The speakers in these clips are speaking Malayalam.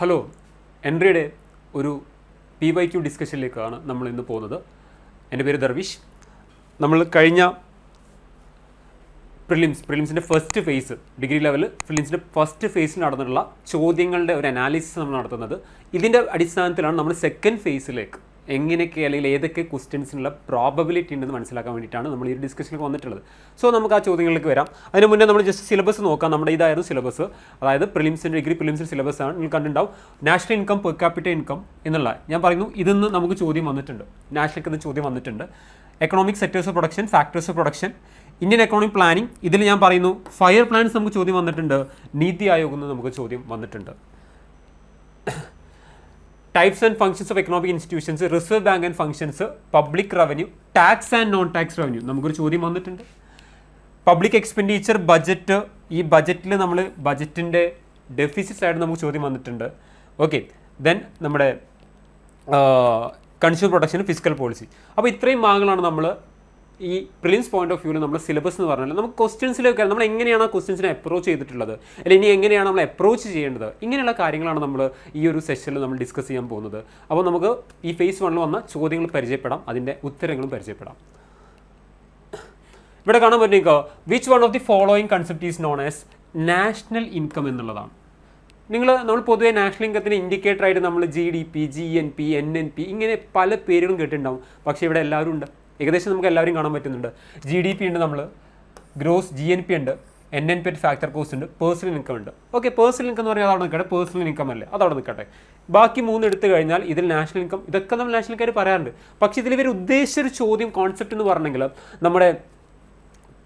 ഹലോ എൻട്രിയുടെ ഒരു പി വൈ ക്യു ഡിസ്കഷനിലേക്കാണ് നമ്മൾ ഇന്ന് പോകുന്നത്. എന്റെ പേര് ദർവിഷ്. നമ്മൾ കഴിഞ്ഞ പ്രിലിംസ് പ്രിലിംസിന്റെ ഫസ്റ്റ് ഫേസ് ഡിഗ്രി ലെവൽ പ്രിലിംസിന്റെ ഫസ്റ്റ് ഫേസിൽ നടന്നിട്ടുള്ള ചോദ്യങ്ങളുടെ ഒരു അനാലിസിസ് നമ്മൾ നടത്തുന്നത്. ഇതിന്റെ അടിസ്ഥാനത്തിലാണ് നമ്മൾ സെക്കൻഡ് ഫേസിലേക്ക് എങ്ങനെയൊക്കെ അല്ലെങ്കിൽ ഏതൊക്കെ ക്വസ്റ്റ്യൻസിനുള്ള പ്രോബബിലിറ്റി ഉണ്ടെന്ന് മനസ്സിലാക്കാൻ വേണ്ടിയിട്ടാണ് നമ്മൾ ഈ ഡിസ്കഷനിലേക്ക് വന്നിട്ടുള്ളത്. സോ നമുക്ക് ആ ചോദ്യങ്ങളിലേക്ക് വരാം. അതിന് മുന്നേ നമ്മൾ ജസ്റ്റ് സിലബസ് നോക്കാം. നമ്മുടെ ഇതായിരുന്നു സിലബസ് അതായത് പ്രിലിംസിന്റെ ഡിഗ്രി പ്രിലിംസിന്റെ സിലബസ് ആണ് നിങ്ങൾ കണ്ടിട്ടുണ്ടാവും. National income per capital income എന്നുള്ള ഞാൻ പറയുന്നു ഇതിന്ന് നമുക്ക് ചോദ്യം വന്നിട്ടുണ്ട്. നാഷണൽ ഇൻകം ചോദ്യം വന്നിട്ടുണ്ട്. Economic sectors of production factors of production Indian economic planning ഇതിൽ ഞാൻ പറയുന്നു ഫയർ പ്ലാൻസ് നമുക്ക് ചോദ്യം വന്നിട്ടുണ്ട് നീതി ആയോഗം എന്ന് നമുക്ക് ചോദ്യം വന്നിട്ടുണ്ട്. Types and functions of economic institutions reserve bank and functions public revenue tax and non tax revenue നമുക്കൊരു ചോദ്യം വന്നിട്ടുണ്ട്. പബ്ലിക് എക്സ്പെൻഡിച്ചർ ബജറ്റ് ഈ ബജറ്റിൽ നമ്മൾ ബജറ്റിന്റെ ഡെഫിസിറ്റ് ആയിട്ട് നമുക്ക് ചോദ്യം വന്നിട്ടുണ്ട്. ഓക്കെ ദെൻ നമ്മുടെ കൺസ്യൂമർ പ്രൊട്ടക്ഷൻ ഫിസിക്കൽ പോളിസി അപ്പോൾ ഇത്രയും ഭാഗങ്ങളാണ് നമ്മൾ ഈ പ്രിലിംസ് പോയിന്റ് ഓഫ് വ്യൂവിൽ നമ്മുടെ സിലബസ് എന്ന് പറഞ്ഞാൽ നമുക്ക് ക്വസ്റ്റ്യൻസിലേക്ക് നമ്മൾ എങ്ങനെയാണ് ആ ക്വസ്റ്റ്യൻസിനെ അപ്രോച്ച് ചെയ്തിട്ടുള്ളത്? അല്ലെങ്കിൽ ഇനി എങ്ങനെയാണ് നമ്മൾ അപ്രോച്ച് ചെയ്യേണ്ടത്? ഇങ്ങനെയുള്ള കാര്യങ്ങളാണ് നമ്മൾ ഈ ഒരു സെഷനിൽ നമ്മൾ ഡിസ്കസ് ചെയ്യാൻ പോകുന്നത്. അപ്പോൾ നമുക്ക് ഈ ഫേസ് വണ്ണിൽ വന്ന ചോദ്യങ്ങൾ പരിചയപ്പെടാം. അതിന്റെ ഉത്തരങ്ങളും പരിചയപ്പെടാം. ഇവിടെ കാണാൻ പറ്റുന്നേക്കോ? Which one of the following concept is known as national income എന്നുള്ളതാണ്. നിങ്ങൾ നമ്മൾ പൊതുവേ നാഷണൽ ഇൻകത്തിന് ഇൻഡിക്കേറ്റർ ആയിട്ട് നമ്മൾ G D P G N P N N P ഇങ്ങനെ പല പേരുകളും കേട്ടിട്ടുണ്ടാവും. പക്ഷേ ഇവിടെ എല്ലാവരും ഉണ്ട്. ഏകദേശം നമുക്ക് എല്ലാവരും കാണാൻ പറ്റുന്നുണ്ട്. ജി ഡി പി ഉണ്ട് നമ്മൾ ഗ്രോസ് ജി എൻ പി ഉണ്ട്. N N P factor cost ഉണ്ട്. പേഴ്സണൽ ഇൻകം ഉണ്ട്. ഓക്കെ പേഴ്സണൽ ഇൻകം എന്ന് പറഞ്ഞാൽ അവിടെ നിൽക്കട്ടെ. പേഴ്സണൽ ഇൻകം അല്ലേ? അതവിടെ നിൽക്കട്ടെ. ബാക്കി മൂന്ന് എടുത്തു കഴിഞ്ഞാൽ ഇതിൽ നാഷണൽ ഇൻകം ഇതൊക്കെ നമ്മൾ നാഷണൽക്കാർ പറയാറുണ്ട്. പക്ഷേ ഇതിൽ ഇവർ ഉദ്ദേശിച്ച ഒരു ചോദ്യം കോൺസെപ്റ്റ് എന്ന് പറഞ്ഞെങ്കിൽ നമ്മുടെ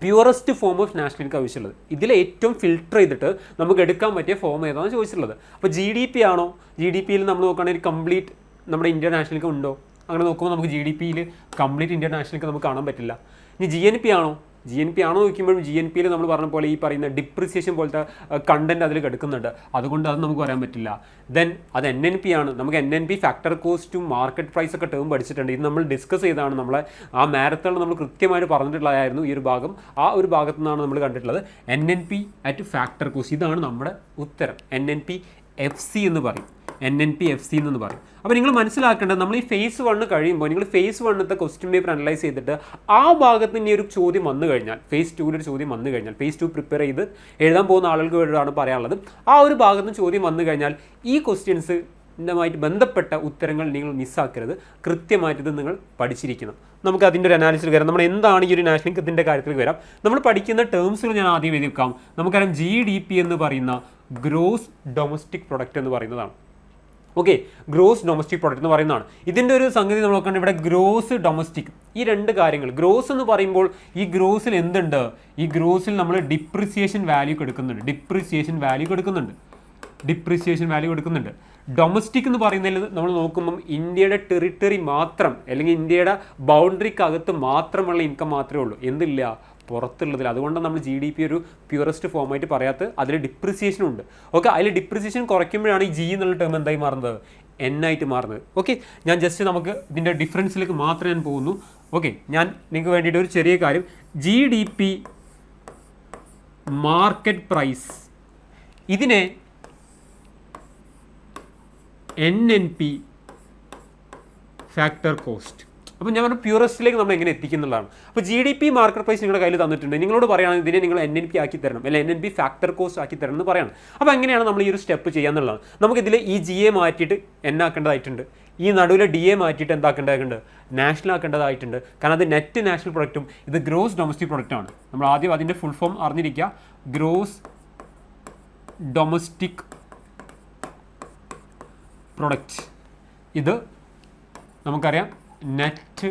purest form of national income ആവശ്യമുള്ളത്. ഇതിൽ ഏറ്റവും ഫിൽട്ടർ ചെയ്തിട്ട് നമുക്ക് എടുക്കാൻ പറ്റിയ ഫോം ഏതാണെന്ന് ചോദിച്ചിട്ടുള്ളത്. അപ്പോൾ ജി ഡി പി ആണോ? ജി ഡി പിയിൽ നമ്മൾ നോക്കുകയാണെങ്കിൽ കംപ്ലീറ്റ് നമ്മുടെ ഇന്ത്യ നാഷണൽ ഇൻകം ഉണ്ടോ? അങ്ങനെ നോക്കുമ്പോൾ നമുക്ക് ജി ഡി പിയിൽ കംപ്ലീറ്റ് ഇന്ത്യൻ നാഷണലിക്ക് നമുക്ക് കാണാൻ പറ്റില്ല. ഇനി ജി എൻ പി ആണോ? ജി എൻ പി ആണോ നോക്കുമ്പോഴും ജി എൻ പിയിൽ നമ്മൾ പറഞ്ഞ പോലെ ഈ പറയുന്ന ഡിപ്രിസിയേഷൻ പോലത്തെ കണ്ടന്റ് അതിൽ കിടക്കുന്നുണ്ട്. അതുകൊണ്ട് അത് നമുക്ക് പറയാൻ പറ്റില്ല. ദെൻ അത് എൻ എൻ പി ആണ്. നമുക്ക് എൻ എൻ പി ഫാക്ടർ കോസ്റ്റും മാർക്കറ്റ് പ്രൈസ് ഒക്കെ ടേം പഠിച്ചിട്ടുണ്ട്. ഇത് നമ്മൾ ഡിസ്കസ് ചെയ്താണ് നമ്മളെ ആ മാരത്തോൺ നമ്മൾ കൃത്യമായിട്ട് പറഞ്ഞിട്ടുള്ളതായിരുന്നു ഈ ഒരു ഭാഗം. ആ ഒരു ഭാഗത്തു നിന്നാണ് നമ്മൾ കണ്ടിട്ടുള്ളത്. N N P at factor cost ഇതാണ് നമ്മുടെ ഉത്തരം. N N P F C എന്ന് പറയും. N N P F C എന്ന് പറയും. അപ്പോൾ നിങ്ങൾ മനസ്സിലാക്കേണ്ടത് നമ്മൾ ഈ ഫേസ് വണ്ണ് കഴിയുമ്പോൾ നിങ്ങൾ ഫേസ് വണ്ണത്തെ ക്വസ്റ്റ്യൻ പേപ്പർ അനലൈസ് ചെയ്തിട്ട് ആ ഭാഗത്ത് ഇനി ഒരു ചോദ്യം വന്നു കഴിഞ്ഞാൽ ഫേസ് ടുവിലൊരു ചോദ്യം വന്നു കഴിഞ്ഞാൽ ഫേസ് ടു പ്രിപ്പയർ ചെയ്ത് എഴുതാൻ പോകുന്ന ആളുകൾക്ക് വേണ്ടിയാണ് പറയാനുള്ളത്. ആ ഒരു ഭാഗത്ത് ചോദ്യം വന്നു കഴിഞ്ഞാൽ ഈ ക്വസ്റ്റ്യൻസ് ുമായിട്ട് ബന്ധപ്പെട്ട ഉത്തരങ്ങൾ നിങ്ങൾ മിസ്സാക്കരുത് കൃത്യമായിട്ട് ഇത് നിങ്ങൾ പഠിച്ചിരിക്കണം. നമുക്ക് അതിന്റെ ഒരു അനാലിസിൽ വരാം. നമ്മൾ എന്താണ് ഈ ഒരു നാഷണൽ ഇൻകത്തിന്റെ കാര്യത്തിൽ വരാം. നമ്മൾ പഠിക്കുന്ന ടേംസുകൾ ഞാൻ ആദ്യം എഴുതി വെക്കാം നമുക്കറിയാം ജി ഡി പി എന്ന് പറയുന്ന ഗ്രോസ് ഡൊമസ്റ്റിക് പ്രൊഡക്റ്റ് എന്ന് പറയുന്നതാണ്. ഓക്കെ ഗ്രോസ് ഡൊമസ്റ്റിക് പ്രൊഡക്റ്റ് എന്ന് പറയുന്നതാണ്. ഇതിന്റെ ഒരു സംഗതി നമ്മൾ നോക്കുകയാണെങ്കിൽ ഇവിടെ ഗ്രോസ് ഡൊമസ്റ്റിക് ഈ രണ്ട് കാര്യങ്ങൾ. ഗ്രോസ് എന്ന് പറയുമ്പോൾ ഈ ഗ്രോസിൽ എന്തുണ്ട്? ഈ ഗ്രോസിൽ നമ്മൾ ഡിപ്രിസിയേഷൻ വാല്യൂ കൊടുക്കുന്നുണ്ട് ഡിപ്രിസിയേഷൻ വാല്യൂ കൊടുക്കുന്നുണ്ട് ഡിപ്രിസിയേഷൻ വാല്യൂ കൊടുക്കുന്നുണ്ട് ഡൊമസ്റ്റിക് എന്ന് പറയുന്നതിൽ നമ്മൾ നോക്കുമ്പം ഇന്ത്യയുടെ ടെറിട്ടറി മാത്രം അല്ലെങ്കിൽ ഇന്ത്യയുടെ ബൗണ്ടറിക്കകത്ത് മാത്രമുള്ള ഇൻകം മാത്രമേ ഉള്ളൂ. എന്തില്ല? പുറത്തുള്ളതിൽ. അതുകൊണ്ടാണ് നമ്മൾ ജി ഡി പി ഒരു പ്യുവറസ്റ്റ് ഫോമായിട്ട് പറയാത്ത അതിൽ ഡിപ്രിസിയേഷൻ ഉണ്ട്. ഓക്കെ അതിൽ ഡിപ്രിസിയേഷൻ കുറയ്ക്കുമ്പോഴാണ് ഈ ജി എന്നുള്ള ടേം എന്തായി മാറുന്നത്? എൻ ആയിട്ട് മാറുന്നത്. ഓക്കെ ഞാൻ ജസ്റ്റ് നമുക്ക് ഇതിന്റെ ഡിഫറൻസിലേക്ക് മാത്രം ഞാൻ പോകുന്നു. ഓക്കെ ഞാൻ നിങ്ങൾക്ക് വേണ്ടിയിട്ട് ഒരു ചെറിയ കാര്യം. G D P market price ഇതിനെ N N P factor cost അപ്പോൾ ഞാൻ പറഞ്ഞു പ്യൂറസ്റ്റിലേക്ക് നമ്മൾ എങ്ങനെ എത്തിക്കുന്നുള്ളതാണ്. അപ്പോൾ G D P market price നിങ്ങളുടെ കയ്യിൽ തന്നിട്ടുണ്ട്. നിങ്ങളോട് പറയുകയാണെങ്കിൽ ഇതിനെ നിങ്ങൾ എൻ എൻ പി ആക്കി തരണം അല്ലെങ്കിൽ N N P factor cost ആക്കി തരണം എന്ന് പറയണം അപ്പോൾ എങ്ങനെയാണ് നമ്മൾ ഈ ഒരു സ്റ്റെപ്പ് ചെയ്യാന്നുള്ളതാണ് നമുക്കിതിൽ ഈ ജി എ മാറ്റിയിട്ട് എൻ ആക്കേണ്ടതായിട്ടുണ്ട്. ഈ നടുവിലെ ഡി എ മാറ്റിയിട്ട് എന്താക്കേണ്ടതായിട്ടുണ്ട്? നാഷണൽ ആക്കേണ്ടതായിട്ടുണ്ട്. കാരണം അത് നെറ്റ് നാഷണൽ പ്രൊഡക്റ്റും ഇത് ഗ്രോസ് ഡൊമസ്റ്റിക് പ്രൊഡക്റ്റാണ് നമ്മൾ ആദ്യം അതിന്റെ ഫുൾ ഫോം അറിഞ്ഞിരിക്കുക. ഗ്രോസ് ഡൊമസ്റ്റിക് പ്രൊഡക്റ്റ് ഇത് നമുക്കറിയാം. Net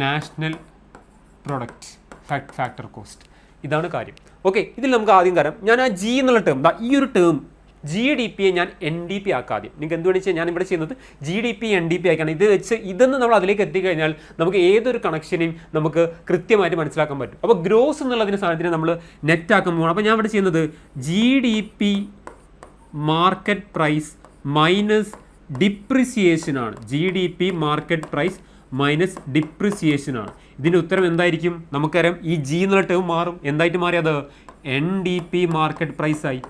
national product fact factor cost. ഇതാണ് കാര്യം. ഓക്കെ ഇതിൽ നമുക്ക് ആദ്യം തരാം. ഞാൻ ആ ജി എന്നുള്ള ടേം ദാ ഈ ഒരു ടേം ജി ഡി പിയെ ഞാൻ എൻ ഡി പി ആക്കാം ആദ്യം നിങ്ങൾക്ക് എന്ത് വെച്ചാൽ ഞാൻ ഇവിടെ ചെയ്യുന്നത് G D P N D P ആക്കാണ് ഇത് വെച്ച് ഇതെന്ന് നമ്മൾ അതിലേക്ക് എത്തിക്കഴിഞ്ഞാൽ നമുക്ക് ഏതൊരു കണക്ഷനെയും നമുക്ക് കൃത്യമായിട്ട് മനസ്സിലാക്കാൻ പറ്റും. അപ്പോൾ ഗ്രോസ് എന്നുള്ളതിന് സാധനത്തിന് നമ്മൾ നെറ്റ് ആക്കാൻ പോകണം അപ്പോൾ ഞാൻ ഇവിടെ ചെയ്യുന്നത് G D P market price minus depreciation ആണ്. G D P market price minus depreciation ആണ്. ഇതിന്റെ ഉത്തരം എന്തായിരിക്കും? നമുക്കറിയാം. ഈ ജി എന്നുള്ള ടേം മാറും. എന്തായിട്ട് മാറി അത്? N D P market price ആയി.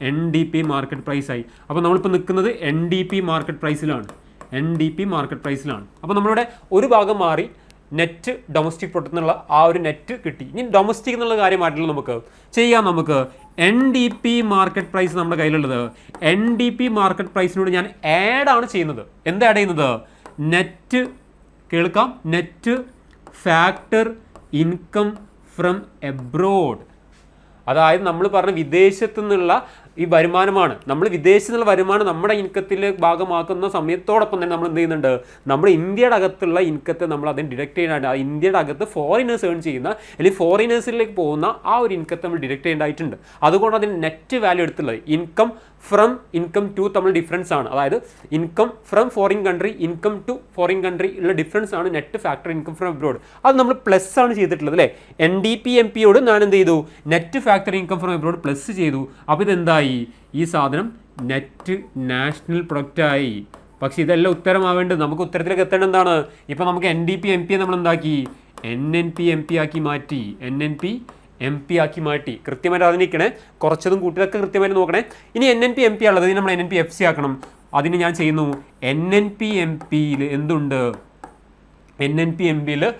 എൻ ഡി പി മാർക്കറ്റ് പ്രൈസായി അപ്പോൾ നമ്മളിപ്പോൾ നിൽക്കുന്നത് എൻ ഡി പി മാർക്കറ്റ് പ്രൈസിലാണ് എൻ ഡി പി മാർക്കറ്റ് പ്രൈസിലാണ് അപ്പോൾ നമ്മളിവിടെ ഒരു ഭാഗം മാറി നെറ്റ് ഡൊമസ്റ്റിക് പ്രൊഡക്റ്റ് എന്നുള്ള ആ ഒരു നെറ്റ് കിട്ടി. ഇനി ഡൊമസ്റ്റിക് എന്നുള്ള കാര്യമായിട്ടുള്ള നമുക്ക് ചെയ്യാം നമുക്ക് N D P market price നമ്മുടെ കയ്യിലുള്ളത്. എൻ ഡി പി മാർക്കറ്റ് പ്രൈസിനോട് ഞാൻ ആഡ് ആണ് ചെയ്യുന്നത്. എന്ത് ആഡ് ചെയ്യുന്നത്? നെറ്റ് കേൾക്കാം. Net factor income from abroad അതായത് നമ്മൾ പറഞ്ഞ വിദേശത്തു നിന്നുള്ള ഈ വരുമാനമാണ്. നമ്മൾ വിദേശത്തുള്ള വരുമാനം നമ്മുടെ ഇൻകത്തിൽ ഭാഗമാക്കുന്ന സമയത്തോടൊപ്പം തന്നെ നമ്മൾ എന്ത് ചെയ്യുന്നുണ്ട്? നമ്മുടെ ഇന്ത്യയുടെ അകത്തുള്ള ഇൻകത്തെ നമ്മൾ അതിന് ഡിഡക്ട് ചെയ്യേണ്ടത് ഇന്ത്യയുടെ അകത്ത് ഫോറിനേഴ്സ് ഏൺ ചെയ്യുന്ന അല്ലെങ്കിൽ ഫോറിനേഴ്സിലേക്ക് പോകുന്ന ആ ഒരു ഇൻകത്തെ നമ്മൾ ഡിഡക്ട് ചെയ്യേണ്ടതായിട്ടുണ്ട്. അതുകൊണ്ട് അതിന് നെറ്റ് വാല്യൂ എടുത്തുള്ളത്. ഇൻകം ഫ്രം ഇൻകം ടു തമ്മിൽ ഡിഫറൻസ് ആണ്. അതായത് income from foreign country income to foreign country ഉള്ള ഡിഫറൻസ് ആണ് net factor income from abroad അത് നമ്മൾ പ്ലസ് ആണ് ചെയ്തിട്ടുള്ളത് അല്ലേ? എൻ ഡി പി എം പിയോട് ഞാൻ എന്ത് ചെയ്തു? Net factor income from abroad plus ചെയ്തു. അപ്പോൾ ഇതെന്തായി? ഈ സാധനം നെറ്റ് നാഷണൽ പ്രൊഡക്റ്റായി പക്ഷേ ഇതെല്ലാം ഉത്തരമാവേണ്ടത് നമുക്ക് ഉത്തരത്തിലേക്ക് എത്തേണ്ട എന്താണ്? ഇപ്പോൾ നമുക്ക് N D P M P നമ്മൾ എന്താക്കി? N N P M P ആക്കി മാറ്റി. N N P M P ആക്കി മാറ്റി. കൃത്യമായിട്ട് അറിഞ്ഞിരിക്കണേ കുറച്ചതും കൂട്ടിയതൊക്കെ കൃത്യമായിട്ട് നോക്കണേ. ഇനി N N P M P ഉള്ളത് നമ്മൾ N N P F C ആക്കണം. അതിന് ഞാൻ ചെയ്യുന്നു എൻ എൻ പി എം പിയിൽ എന്തുണ്ട്? എൻ എൻ പി എം പിയിൽ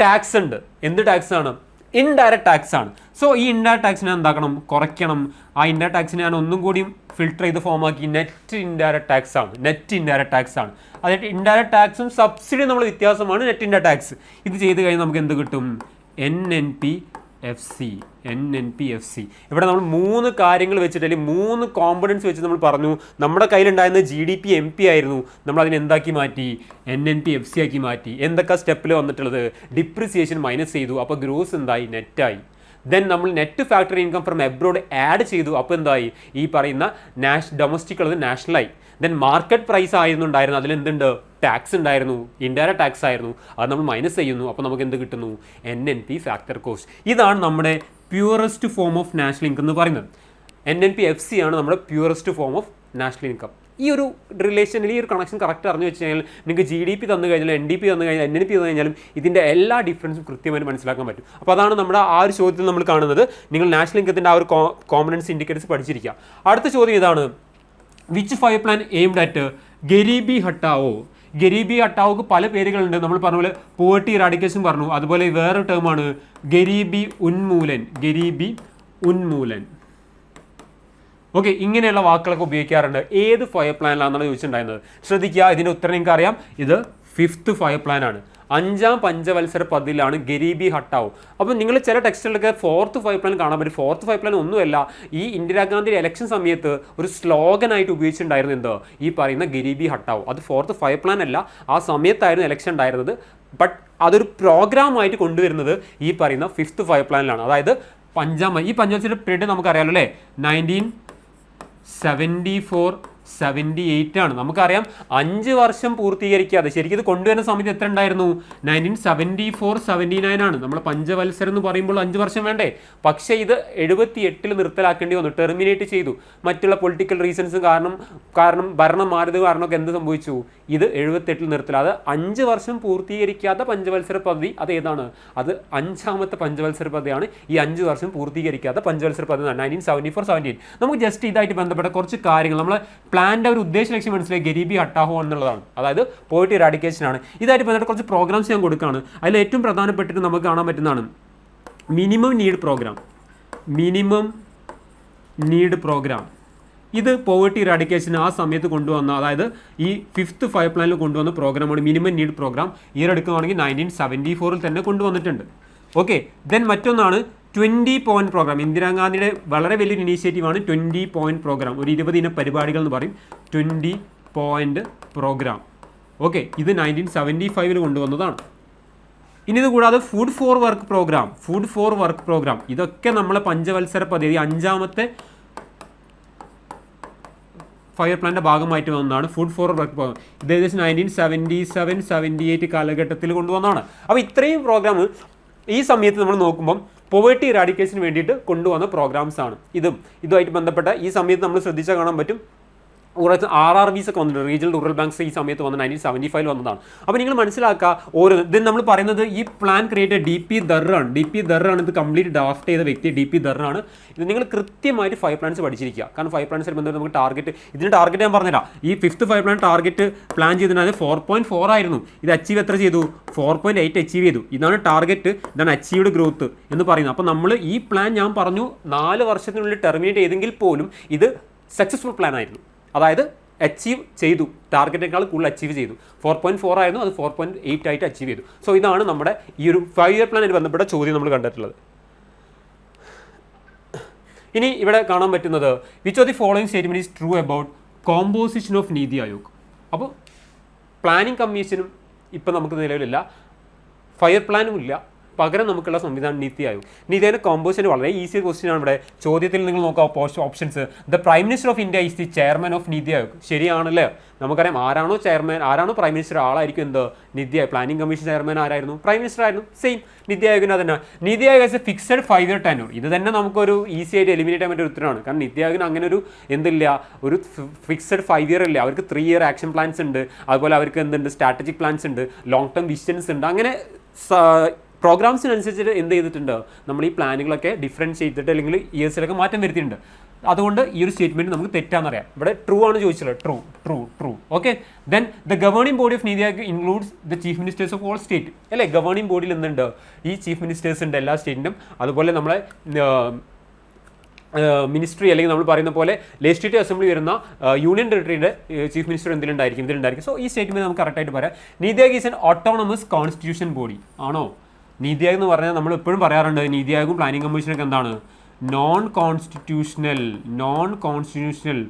ടാക്സ് ഉണ്ട്. എന്ത് ടാക്സ് ആണ്? ഇൻഡയറക്റ്റ് ടാക്സ് ആണ്. സോ ഈ ഇൻഡയറക്റ്റ് ടാക്സിനെ എന്താക്കണം? കുറയ്ക്കണം. ആ ഇൻഡയറക്റ്റ് ടാക്സിനെ ഞാൻ ഒന്നും കൂടി ഫിൽട്ടർ ചെയ്ത് ഫോം ആക്കി നെറ്റ് ഇൻഡയറക്റ്റ് ടാക്സ് ആണ്. നെറ്റ് ഇൻഡയറക്റ്റ് ടാക്സ് ആണ്. അതായത് ഇൻഡയറക്റ്റ് ടാക്സും സബ്സിഡിയും നമ്മൾ വ്യത്യാസമാണ് നെറ്റ് ഇൻഡയറക്റ്റ് ടാക്സ് ഇത് ചെയ്ത് കഴിഞ്ഞാൽ നമുക്ക് എന്ത് കിട്ടും? N N P F C N N P F C ഇവിടെ നമ്മൾ മൂന്ന് കാര്യങ്ങൾ വെച്ചിട്ട് അല്ലെങ്കിൽ മൂന്ന് കോമ്പണൻസ് വെച്ച് നമ്മൾ പറഞ്ഞു നമ്മുടെ കയ്യിലുണ്ടായിരുന്ന G D P M P ആയിരുന്നു. നമ്മൾ അതിനെ എന്താക്കി മാറ്റി? N N P F C ആക്കി മാറ്റി. എന്തൊക്കെ സ്റ്റെപ്പിൽ വന്നിട്ടുള്ളത്? ഡിപ്രിസിയേഷൻ മൈനസ് ചെയ്തു. അപ്പോൾ ഗ്രോസ് എന്തായി? നെറ്റായി ദെൻ നമ്മൾ net factory income from abroad add ചെയ്തു. അപ്പോൾ എന്തായി? ഈ പറയുന്ന നാഷ് ഡൊമസ്റ്റിക് ഉള്ളത് നാഷണലായി ദെൻ മാർക്കറ്റ് പ്രൈസ് ആയിരുന്നു ഉണ്ടായിരുന്നു അതിൽ എന്തുണ്ട്? ടാക്സ് ഉണ്ടായിരുന്നു. ഇൻഡയറക്റ്റ് ടാക്സ് ആയിരുന്നു. അത് നമ്മൾ മൈനസ് ചെയ്യുന്നു. അപ്പോൾ നമുക്ക് എന്ത് കിട്ടുന്നു? N N P factor cost ഇതാണ് നമ്മുടെ purest form of national income എന്ന് പറയുന്നത്. N N P F C ആണ് നമ്മുടെ purest form of national income ഈ ഒരു റിലേഷനിൽ ഈ ഒരു കണക്ഷൻ കറക്റ്റ് അറിഞ്ഞു വെച്ച് കഴിഞ്ഞാൽ നിങ്ങൾക്ക് ജി ഡി പി തന്നു കഴിഞ്ഞാൽ എൻ ഡി പി തന്നു കഴിഞ്ഞാൽ എൻ എൻ പി തന്നു കഴിഞ്ഞാലും ഇതിന്റെ എല്ലാ ഡിഫറൻസും കൃത്യമായിട്ട് മനസ്സിലാക്കാൻ പറ്റും. അപ്പോൾ അതാണ് നമ്മുടെ ആ ഒരു ചോദ്യത്തിൽ നമ്മൾ കാണുന്നത്. നിങ്ങൾ നാഷണൽ ഇൻകത്തിന്റെ ആ ഒരു കോമണൻസ് ഇൻഡിക്കേറ്റേഴ്സ് പഠിച്ചിരിക്കുക. അടുത്ത ചോദ്യം ഇതാണ്. Which five plan aimed at Garibi Hatao garibi ഹട്ടാവോക്ക് പല പേരുകളുണ്ട്. നമ്മൾ പറഞ്ഞ പോലെ പോവർട്ടി റാഡിക്കേഷൻ പറഞ്ഞു. അതുപോലെ വേറൊരു ടേമാണ് ഗരീബി ഉന്മൂലൻ ഗരീബി ഉന്മൂലൻ ഓക്കെ ഇങ്ങനെയുള്ള വാക്കുകളൊക്കെ ഉപയോഗിക്കാറുണ്ട്. ഏത് ഫയർ പ്ലാനിലാണെന്നാണ് ചോദിച്ചിട്ടുണ്ടായിരുന്നത്? ശ്രദ്ധിക്കുക ഇതിന്റെ ഉത്തരം നിങ്ങൾക്ക് അറിയാം ഇത് ഫിഫ്ത്ത് ഫയർ പ്ലാൻ ആണ്. അഞ്ചാം പഞ്ചവത്സര പദ്ധതിയിലാണ് ഗരീബി ഹട്ടാവോ. അപ്പോൾ നിങ്ങൾ ചില ടെക്സ്റ്റുകളൊക്കെ ഫോർത്ത് ഫൈവ് പ്ലാൻ കാണാൻ പറ്റും. ഫോർത്ത് ഫൈവ് പ്ലാൻ ഒന്നുമല്ല ഈ ഇന്ദിരാഗാന്ധിയുടെ ഇലക്ഷൻ സമയത്ത് ഒരു സ്ലോഗനായിട്ട് ഉപയോഗിച്ചിട്ടുണ്ടായിരുന്നു എന്തോ? ഈ പറയുന്ന ഗരീബി ഹട്ടാവോ. അത് ഫോർത്ത് ഫൈവ് പ്ലാൻ അല്ല ആ സമയത്തായിരുന്നു ഇലക്ഷൻ ഉണ്ടായിരുന്നത്. ബട്ട് അതൊരു പ്രോഗ്രാമായിട്ട് കൊണ്ടുവരുന്നത് ഈ പറയുന്ന ഫിഫ്ത്ത് ഫൈവ് പ്ലാനിലാണ്. അതായത് പഞ്ചാം ഈ പഞ്ചവത്സര പീരീഡ് നമുക്കറിയാലോ അല്ലേ? Nineteen seventy four seventy eight ആണ്. നമുക്കറിയാം അഞ്ച് വർഷം പൂർത്തീകരിക്കാതെ ശരിക്കും ഇത് കൊണ്ടുവരുന്ന സമയത്ത് എത്ര ഉണ്ടായിരുന്നു? Nineteen seventy four seventy nine ആണ്. നമ്മൾ പഞ്ചവത്സരം എന്ന് പറയുമ്പോൾ അഞ്ച് വർഷം വേണ്ടേ? പക്ഷേ ഇത് എഴുപത്തി എട്ടിൽ നിർത്തലാക്കേണ്ടി വന്നു. ടെർമിനേറ്റ് ചെയ്തു. മറ്റുള്ള പൊളിറ്റിക്കൽ റീസൺസും കാരണം കാരണം ഭരണം മാറിയത് കാരണമൊക്കെ എന്ത് സംഭവിച്ചു? ഇത് എഴുപത്തെട്ടിൽ നിർത്തലാതെ അഞ്ച് വർഷം പൂർത്തീകരിക്കാത്ത പഞ്ചവത്സര പദ്ധതി അത് ഏതാണ്? അത് അഞ്ചാമത്തെ പഞ്ചവത്സര പദ്ധതിയാണ്. ഈ അഞ്ച് വർഷം പൂർത്തീകരിക്കാത്ത പഞ്ചവത്സര പദ്ധതി നയന്റീൻ സെവന്റി ഫോർ സെവന്റി നമുക്ക് ജസ്റ്റ് ഇതായിട്ട് ബന്ധപ്പെട്ട കുറച്ച് കാര്യങ്ങൾ. നമ്മൾ പ്ലാന്റെ ഒരു ഉദ്ദേശ ലക്ഷ്യം മനസ്സിലായി. ഗരീബി ഹട്ടാഹോ എന്നുള്ളതാണ്. അതായത് പോയിട്ട് ഇറാഡിക്കേഷൻ ആണ്. ഇതായിട്ട് ബന്ധപ്പെട്ട കുറച്ച് പ്രോഗ്രാംസ് ഞാൻ കൊടുക്കുകയാണ്. അതിൽ ഏറ്റവും പ്രധാനപ്പെട്ടിട്ട് നമുക്ക് കാണാൻ പറ്റുന്നതാണ്. Minimum need programme minimum need programme ഇത് പോവർട്ടി റാഡിക്കേഷൻ ആ സമയത്ത് കൊണ്ടുവന്ന അതായത് ഈ ഫിഫ്ത്ത് ഫൈവ് പ്ലാനിൽ കൊണ്ടുവന്ന പ്രോഗ്രാമാണ് മിനിമം നീഡ് പ്രോഗ്രാം ഇയർ എടുക്കുകയാണെങ്കിൽ നയന്റീൻ സെവന്റി ഫോറിൽ തന്നെ കൊണ്ടുവന്നിട്ടുണ്ട്. ഓക്കെ ദെൻ മറ്റൊന്നാണ് ട്വന്റി പോയിന്റ് പ്രോഗ്രാം ഇന്ദിരാഗാന്ധിയുടെ വളരെ വലിയൊരു ഇനീഷ്യേറ്റീവാണ് ട്വന്റി പോയിന്റ് പ്രോഗ്രാം ഒരു ഇരുപത് ഇന പരിപാടികൾ എന്ന് പറയും. ട്വന്റി പോയിന്റ് പ്രോഗ്രാം ഓക്കെ ഇത് നയന്റീൻ സെവന്റി ഫൈവിൽ കൊണ്ടുവന്നതാണ്. ഇനി ഇത് കൂടാതെ food for work programme food for work programme ഇതൊക്കെ നമ്മളെ പഞ്ചവത്സര പദ്ധതി അഞ്ചാമത്തെ ഫയർ പ്ലാന്റെ ഭാഗമായിട്ട് വന്നതാണ് ഫുഡ് ഫോർ വർക്ക് പ്രോഗ്രാം ഇത് ഏകദേശം nineteen seventy seven seventy eight കാലഘട്ടത്തിൽ കൊണ്ടുവന്നതാണ്. അപ്പോൾ ഇത്രയും പ്രോഗ്രാം ഈ സമയത്ത് നമ്മൾ നോക്കുമ്പം പോവേർട്ടി ഇറാഡിക്കേഷന് വേണ്ടിയിട്ട് കൊണ്ടുവന്ന പ്രോഗ്രാംസ് ആണ്. ഇതും ഇതുമായിട്ട് ബന്ധപ്പെട്ട ഈ സമയത്ത് നമ്മൾ ശ്രദ്ധിച്ചാൽ കാണാൻ പറ്റും കുറച്ച് ആർ ആർ ബിസ് ഒക്കെ വന്നിട്ടുണ്ട്. റീജിയണൽ റൂറൽ ബാങ്ക്സ് ഈ സമയത്ത് വന്ന് നയന്റീൻ സെവന്റി ഫൈവ് വന്നതാണ്. അപ്പോൾ നിങ്ങൾ മനസ്സിലാക്കുക ഓരോ ഇത് നമ്മൾ പറയുന്നത് ഈ പ്ലാൻ ക്രിയേറ്റ് ഡി പി ദറാണ് ഡി പി ദറാണ് ഇത് കംപ്ലീറ്റ് ഡ്രാഫ്റ്റ് ചെയ്ത വ്യക്തി ഡി പി ദറാണ് ഇത് നിങ്ങൾ കൃത്യമായിട്ട് ഫൈവ് പ്ലാൻസ് പഠിച്ചിരിക്കുക. കാരണം ഫൈവ് പ്ലാൻസ് ബന്ധപ്പെട്ട് നമുക്ക് ടാർഗറ്റ് ഇതിന് ടാർഗറ്റ് ഞാൻ പറഞ്ഞുതരാം. ഈ fifth five plan target plan ചെയ്തതിനത് four point four ആയിരുന്നു. ഇത് അച്ചീവ് എത്ര ചെയ്തു? ഫോർ പോയിന്റ് എയ്റ്റ് അച്ചീവ് ചെയ്തു. ഇതാണ് ടാർഗറ്റ് ഇതാണ് അച്ചീവ്ഡ് ഗ്രോത്ത് എന്ന് പറയുന്നത്. അപ്പോൾ നമ്മൾ ഈ പ്ലാൻ ഞാൻ പറഞ്ഞു നാല് വർഷത്തിനുള്ളിൽ ടെർമിനേറ്റ് ചെയ്തെങ്കിൽ പോലും ഇത് സക്സസ്ഫുൾ പ്ലാൻ ആയിരുന്നു. അതായത് അച്ചീവ് ചെയ്തു. ടാർഗറ്റിനേക്കാൾ കൂടുതൽ അച്ചീവ് ചെയ്തു. ഫോർ പോയിന്റ് ഫോർ ആയിരുന്നു. അത് ഫോർ പോയിന്റ് എയ്റ്റ് ആയിട്ട് അച്ചീവ് ചെയ്തു. സോ ഇതാണ് നമ്മുടെ ഈ ഒരു ഫൈവ് ഇയർ പ്ലാനിന് ബന്ധപ്പെട്ട ചോദ്യം നമ്മൾ കണ്ടിട്ടുള്ളത്. ഇനി ഇവിടെ കാണാൻ പറ്റുന്നത് which of the following statement is true about composition of Niti Aayog അപ്പോൾ പ്ലാനിംഗ് കമ്മീഷനും ഇപ്പം നമുക്ക് നിലവിലില്ല. ഫയർ പ്ലാനും ഇല്ല. പകരം നമുക്കുള്ള സംവിധാനം നീതി ആയോഗ്. നീതി ആയോഗ് കോമ്പോസിഷൻ വളരെ ഈസി ക്വസ്റ്റ്യൻ ആണ് ഇവിടെ. ചോദ്യത്തിൽ നിങ്ങൾ നോക്കാം options the prime minister of India is the chairman of Niti Aayog ശരിയാണല്ലേ? നമുക്കറിയാം ആരാണോ ചെയർമാൻ ആരാണോ പ്രൈം മിനിസ്റ്റർ ആളായിരിക്കും എന്ത്? നിതി പ്ലാനിംഗ് കമ്മീഷൻ ചെയർമാൻ ആരായിരുന്നു? പ്രൈം മിനിസ്റ്റർ ആയിരുന്നു. സെയിം നിതി ആയോഗിന് തന്നെ. Niti Aayog has a fixed five year tenure ഇത് തന്നെ നമുക്കൊരു ഈസി ആയിട്ട് എലിമിനേറ്റ് ചെയ്യാൻ പറ്റിയ ഉത്തരമാണ്. കാരണം നിതി ആയോഗിന് അങ്ങനെ ഒരു എന്തില്ല? ഒരു ഫിക്സഡ് ഫൈവ് ഇയർ ഇല്ല അവർക്ക് ത്രീ ഇയർ ആക്ഷൻ പ്ലാൻസ് ഉണ്ട്. അതുപോലെ അവർക്ക് എന്തുണ്ട്? സ്ട്രാറ്റജിക് പ്ലാൻസ് ഉണ്ട്. ലോങ് ടേം വിഷൻസ് ഉണ്ട്. അങ്ങനെ പ്രോഗ്രാംസിനനുസരിച്ചിട്ട് എന്ത് ചെയ്തിട്ടുണ്ട്? നമ്മൾ ഈ പ്ലാനുകളൊക്കെ ഡിഫറൻസ് ചെയ്തിട്ട് അല്ലെങ്കിൽ ഇയേഴ്സിലൊക്കെ മാറ്റം വരുത്തിയിട്ടുണ്ട്. അതുകൊണ്ട് ഈ ഒരു സ്റ്റേറ്റ്മെന്റ് നമുക്ക് തെറ്റാണെന്നറിയാം ഇവിടെ ട്രൂ ആണ് ചോദിച്ചത് true true true okay then the governing body of Niti includes the chief ministers of all state അല്ലേ? ഗവേണിംഗ് ബോഡിയിൽ എന്തുണ്ട്? ഈ ചീഫ് മിനിസ്റ്റേഴ്സ് ഉണ്ട് എല്ലാ സ്റ്റേറ്റിനും അതുപോലെ നമ്മളെ മിനിസ്ട്രി അല്ലെങ്കിൽ നമ്മൾ പറയുന്ന പോലെ ലെജിസ്ലേറ്റീവ് അസംബ്ലി വരുന്ന യൂണിയൻ ടെറിട്ടറിയുടെ ചീഫ് മിനിസ്റ്റർ എന്തിലുണ്ടായിരിക്കും? ഇതിലുണ്ടായിരിക്കും. സോ ഈ സ്റ്റേറ്റ്മെന്റ് നമുക്ക് കറക്റ്റായിട്ട് പറയാം. Niti Aayog is an autonomous constitution body ആണോ? നീതി ആയോഗ് എന്ന് പറഞ്ഞാൽ നമ്മൾ എപ്പോഴും പറയാറുണ്ട് നീതി ആയോഗും പ്ലാനിംഗ് കമ്മീഷനൊക്കെ എന്താണ്? Non constitutional non constitutional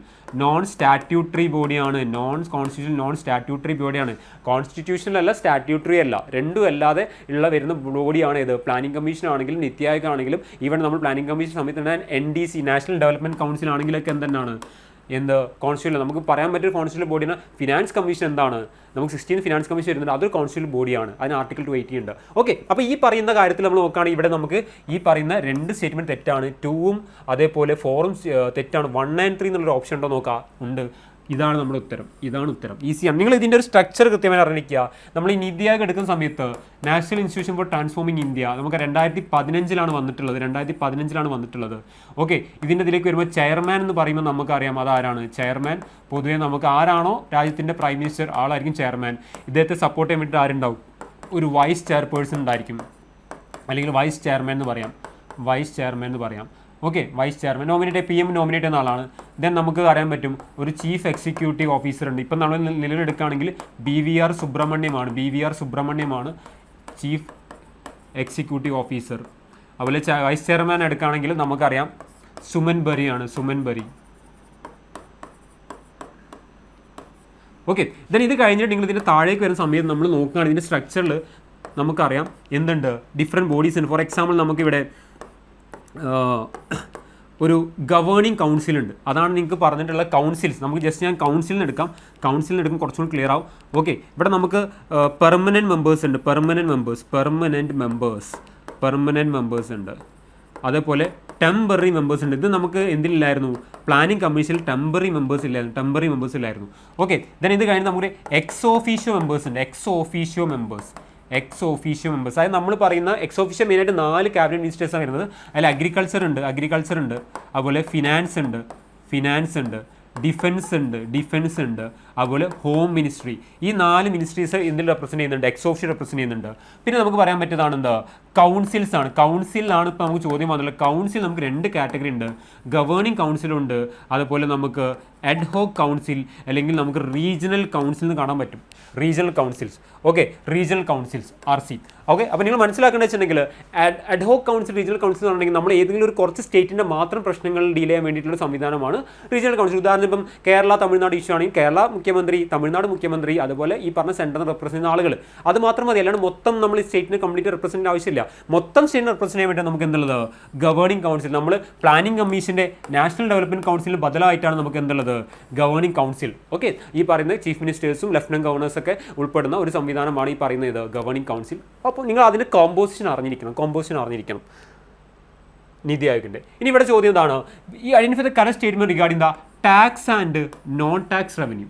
non statutory ബോഡിയാണ് നോൺ കോൺസ്റ്റിറ്റ്യൂഷൻ നോൺ സ്റ്റാറ്റ്യൂട്ടറി ബോഡിയാണ് കോൺസ്റ്റിറ്റ്യൂഷണൽ അല്ല സ്റ്റാറ്റ്യൂട്ടറി അല്ല. രണ്ടും അല്ലാതെ ഉള്ള വരുന്ന ബോഡിയാണ് ഇത് പ്ലാനിംഗ് കമ്മീഷൻ ആണെങ്കിലും നിത്യായോഗ് ആണെങ്കിലും ഈവൻ നമ്മൾ പ്ലാനിംഗ് കമ്മീഷൻ സമയത്ത് N D C national development council ആണെങ്കിലൊക്കെ എന്തെന്നാണ്? എന്ത്? കോൺസ്റ്റിറ്റ്യൂഷൻ നമുക്ക് പറയാൻ പറ്റിയ കോൺസ്റ്റിറ്റ്യൂഷൻ ബോഡിയാണ് ഫിനാൻസ് കമ്മീഷൻ എന്താണ്? നമുക്ക് സിക്സ്റ്റീൻ ഫിനാൻസ് കമ്മീഷൻ വരുന്നുണ്ട്. അതൊരു കൗൺസിൽ ബോഡിയാണ് അതിന് ആർട്ടിക്കിൾ ടു എയ്റ്റി ഉണ്ട്. ഓക്കെ അപ്പോൾ ഈ പറയുന്ന കാര്യത്തിൽ നമ്മൾ നോക്കുകയാണെങ്കിൽ ഇവിടെ നമുക്ക് ഈ പറയുന്ന രണ്ട് സ്റ്റേറ്റ്മെന്റ് തെറ്റാണ്. ടൂവും അതേപോലെ ഫോറും തെറ്റാണ്. വൺ ആൻഡ് ത്രീ എന്നുള്ളൊരു ഓപ്ഷൻ ഉണ്ടോ നോക്കാം. ഉണ്ട്. ഇതാണ് നമ്മുടെ ഉത്തരം ഇതാണ് ഉത്തരം. ഈസിയാണ് നിങ്ങൾ ഇതിന്റെ ഒരു സ്ട്രക്ചർ കൃത്യമായി അറിയിക്കുക നമ്മൾ ഈ നിതി ആയോഗ് എടുക്കുന്ന സമയത്ത് national institution for transforming India നമുക്ക് രണ്ടായിരത്തി പതിനഞ്ചിലാണ് വന്നിട്ടുള്ളത് രണ്ടായിരത്തി പതിനഞ്ചിലാണ് വന്നിട്ടുള്ളത്. ഓക്കെ ഇതിന്റെ ഇതിലേക്ക് വരുമ്പോൾ ചെയർമാൻ എന്ന് പറയുമ്പോൾ നമുക്കറിയാം അതാരാണ്? ചെയർമാൻ പൊതുവേ നമുക്ക് ആരാണോ രാജ്യത്തിന്റെ പ്രൈം മിനിസ്റ്റർ ആളായിരിക്കും ചെയർമാൻ ഇദ്ദേഹത്തെ സപ്പോർട്ട് ചെയ്യാൻ വേണ്ടിയിട്ട് ആരുണ്ടാവും? ഒരു വൈസ് ചെയർപേഴ്സൺ ഉണ്ടായിരിക്കും. അല്ലെങ്കിൽ വൈസ് ചെയർമാൻ എന്ന് പറയാം. വൈസ് ചെയർമാൻ എന്ന് പറയാം. Okay vice chairman nominate P M nominate ചെയ്യുന്ന ആളാണ്. ദെൻ നമുക്ക് അറിയാൻ പറ്റും ഒരു ചീഫ് എക്സിക്യൂട്ടീവ് ഓഫീസർ ഉണ്ട്. ഇപ്പം നമ്മൾ നിലവിലെടുക്കുകയാണെങ്കിൽ ബി വി ആർ സുബ്രഹ്മണ്യമാണ്. ബി വി ആർ സുബ്രഹ്മണ്യമാണ് ചീഫ് എക്സിക്യൂട്ടീവ് ഓഫീസർ അതുപോലെ വൈസ് ചെയർമാൻ എടുക്കുകയാണെങ്കിൽ നമുക്കറിയാം സുമൻ ബരിയാണ് സുമൻ ബരി ഓക്കെ ദെൻ ഇത് കഴിഞ്ഞിട്ട് നിങ്ങൾ ഇതിന്റെ താഴേക്ക് വരുന്ന സമയത്ത് നമ്മൾ നോക്കുകയാണെങ്കിൽ ഇതിന്റെ സ്ട്രക്ചറിൽ നമുക്കറിയാം എന്തുണ്ട്? ഡിഫറെന്റ് ബോഡീസ് ഉണ്ട്. ഫോർ എക്സാമ്പിൾ നമുക്കിവിടെ ഒരു ഗവേണിംഗ് കൗൺസിൽ ഉണ്ട്. അതാണ് നിങ്ങൾക്ക് പറഞ്ഞിട്ടുള്ള കൗൺസിൽസ് നമുക്ക് ജസ്റ്റ് ഞാൻ കൗൺസിലിന് എടുക്കാം. കൗൺസിലിന് എടുക്കും കുറച്ചുകൂടി ക്ലിയർ ആവും. ഓക്കെ ഇവിടെ നമുക്ക് പെർമനന്റ് മെമ്പേഴ്സ് ഉണ്ട്. Permanent members permanent members permanent members ഉണ്ട്. അതേപോലെ ടെമ്പററി മെമ്പേഴ്സ് ഉണ്ട്. ഇത് നമുക്ക് എന്തിലില്ലായിരുന്നു പ്ലാനിംഗ് കമ്മീഷനിൽ ടെമ്പററി മെമ്പേഴ്സ് ഇല്ലായിരുന്നു. ടെമ്പററി മെമ്പേഴ്സ് ഇല്ലായിരുന്നു. ഓക്കെ ദെൻ ഇത് കഴിഞ്ഞ് നമുക്ക് എക്സ് ഓഫീഷ്യോ മെമ്പേഴ്സ് ഉണ്ട്. Ex officio members ex officio members അതായത് നമ്മൾ പറയുന്ന എക്സ് ഓഫീഷ്യ മെയിനായിട്ട് നാല് ക്യാബിനറ്റ് മിനിസ്റ്റേഴ്സാണ് വരുന്നത്. അതിൽ അഗ്രികൾച്ചർ ഉണ്ട് അഗ്രികൾച്ചർ ഉണ്ട്. അതുപോലെ ഫിനാൻസ് ഉണ്ട് ഫിനാൻസ് ഉണ്ട്. ഡിഫൻസ് ഉണ്ട് ഡിഫൻസ് ഉണ്ട്. അതുപോലെ ഹോം മിനിസ്ട്രി. ഈ നാല് മിനിസ്ട്രീസ് എന്തിൽ റെപ്രസെന്റ് ചെയ്യുന്നുണ്ട് എക്സോഫ്ഷി റെപ്രസെന്റ് ചെയ്യുന്നുണ്ട്. പിന്നെ നമുക്ക് പറയാൻ പറ്റിയതാണ് എന്താ? കൗൺസിൽസ് ആണ്. കൗൺസിലാണ് ഇപ്പോൾ നമുക്ക് ചോദ്യം വന്നുള്ളത് കൗൺസിൽ നമുക്ക് രണ്ട് കാറ്റഗറി ഉണ്ട്. ഗവേണിംഗ് കൗൺസിലുണ്ട് അതുപോലെ നമുക്ക് അഡ്ഹോക് കൗൺസിൽ അല്ലെങ്കിൽ നമുക്ക് റീജിയണൽ കൗൺസിൽ എന്ന് കാണാൻ പറ്റും. Regional councils okay regional councils R C okay അപ്പോൾ നിങ്ങൾ മനസ്സിലാക്കേണ്ടത് വെച്ചിട്ടുണ്ടെങ്കിൽ അഡ്ഹോക് കൗൺസിൽ റീജിയണൽ കൗൺസിൽ എന്ന് എന്നുണ്ടെങ്കിൽ നമ്മൾ ഏതെങ്കിലും ഒരു കുറച്ച് സ്റ്റേറ്റിന്റെ മാത്രം പ്രശ്നങ്ങൾ ഡീൽ ചെയ്യാൻ വേണ്ടിയിട്ടുള്ള സംവിധാനമാണ് റീജിയണൽ കൗൺസിൽ ഉദാഹരണം ഇപ്പം കേരള തമിഴ്നാട് ഇഷ്യൂ ആണെങ്കിൽ കേരള മുഖ്യമന്ത്രി തമിഴ്നാട് മുഖ്യമന്ത്രി അതുപോലെ ഈ പറഞ്ഞ സെൻട്രൽ റെപ്രസെന്റ് ചെയ്യുന്ന ആളുകൾ അത് മാത്രം മതി അല്ലാണ്ട് മൊത്തം നമ്മൾ സ്റ്റേറ്റിന് കംപ്ലീറ്റ് റെപ്രസെന്റ് ആവശ്യമില്ല. മൊത്തം സ്റ്റേറ്റിന് റെപ്രസെന്റ് ചെയ്യാൻ വേണ്ടി നമുക്ക് എന്തുള്ളത്? ഗവേണിംഗ് കൗൺസിൽ നമ്മൾ പ്ലാനിംഗ് കമ്മീഷന്റെ നാഷണൽ ഡെവലപ്മെന്റ് കൗൺസിലിന് ബദലായിട്ടാണ് നമുക്ക് എന്തുള്ളത്? ഗവേണിംഗ് കൗൺസിൽ ഓക്കെ ഈ പറയുന്ന ചീഫ് മിനിസ്റ്റേഴ്സും ലഫ്റ്റനന്റ് ഗവർണേഴ്സൊക്കെ ഉൾപ്പെടുന്ന ഒരു സംവിധാനമാണ് ഈ പറയുന്നത് ഗവേണിംഗ് കൗൺസിൽ അപ്പോൾ നിങ്ങൾ അതിന്റെ കോമ്പോസിഷൻ അറിഞ്ഞിരിക്കണം കോമ്പോസിഷൻ അറിഞ്ഞിരിക്കണം. നിതി ആയോഗിന്റെ. ഇനി ഇവിടെ ചോദ്യം എന്താണ്? ഈ identify the correct statement regarding the tax and non tax revenue